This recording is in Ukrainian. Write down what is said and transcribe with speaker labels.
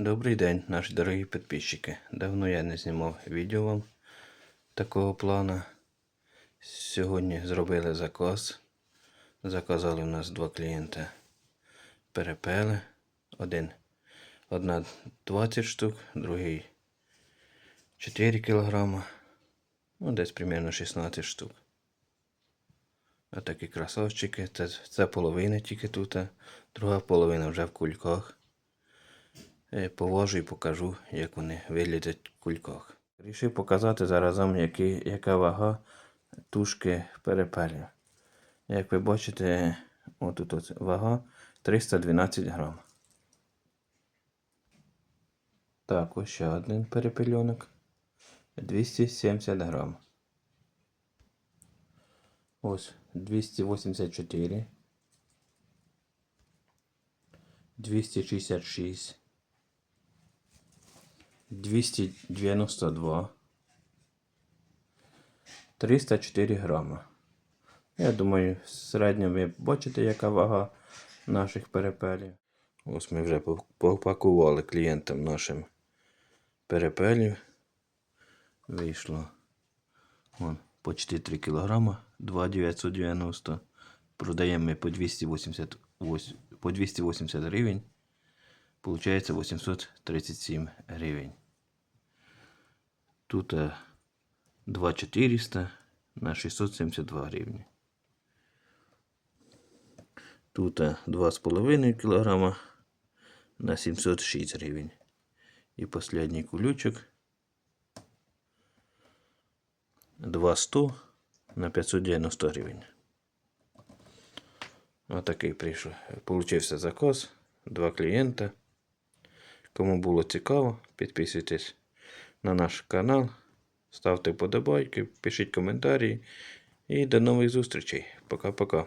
Speaker 1: Добрий день, наші дорогі підписчики. Давно я не знімав відео вам такого плану. Сьогодні зробили заказ. Заказали у нас два клієнти перепели. Один, одна 20 штук, другий 4 кілограма. Ну, десь примерно 16 штук. Отакі красавчики. Це, це половина тільки тут, а друга половина вже в кульках. Е, Повожу і покажу, як вони виглядять в кульках. Рішив показати зараз вам, які, яка вага тушки перепелів. Як ви бачите, отут от вага 312 грам. Так, ось ще один перепельонок. 270 грам. Ось 284. 266. 292. 304 грама. Я думаю, в середньому ви бачите, яка вага наших перепелів. Ось ми вже попакували клієнтам нашим перепелів. Вийшло вон, почти 3 кг, 2,990. Продаємо ми по 280, по 280 гривень. Получається 837 гривень. Тут е, 2400 на 672 гривні. Тут е, 2,5 кг на 706 гривень. І останній кулючок 200 на 590 гривень. Отакий прийшов. Получився заказ. Два клієнта. Кому було цікаво, підписуйтесь на наш канал, ставте вподобайки, пишіть коментарі. І до нових зустрічей. Пока-пока.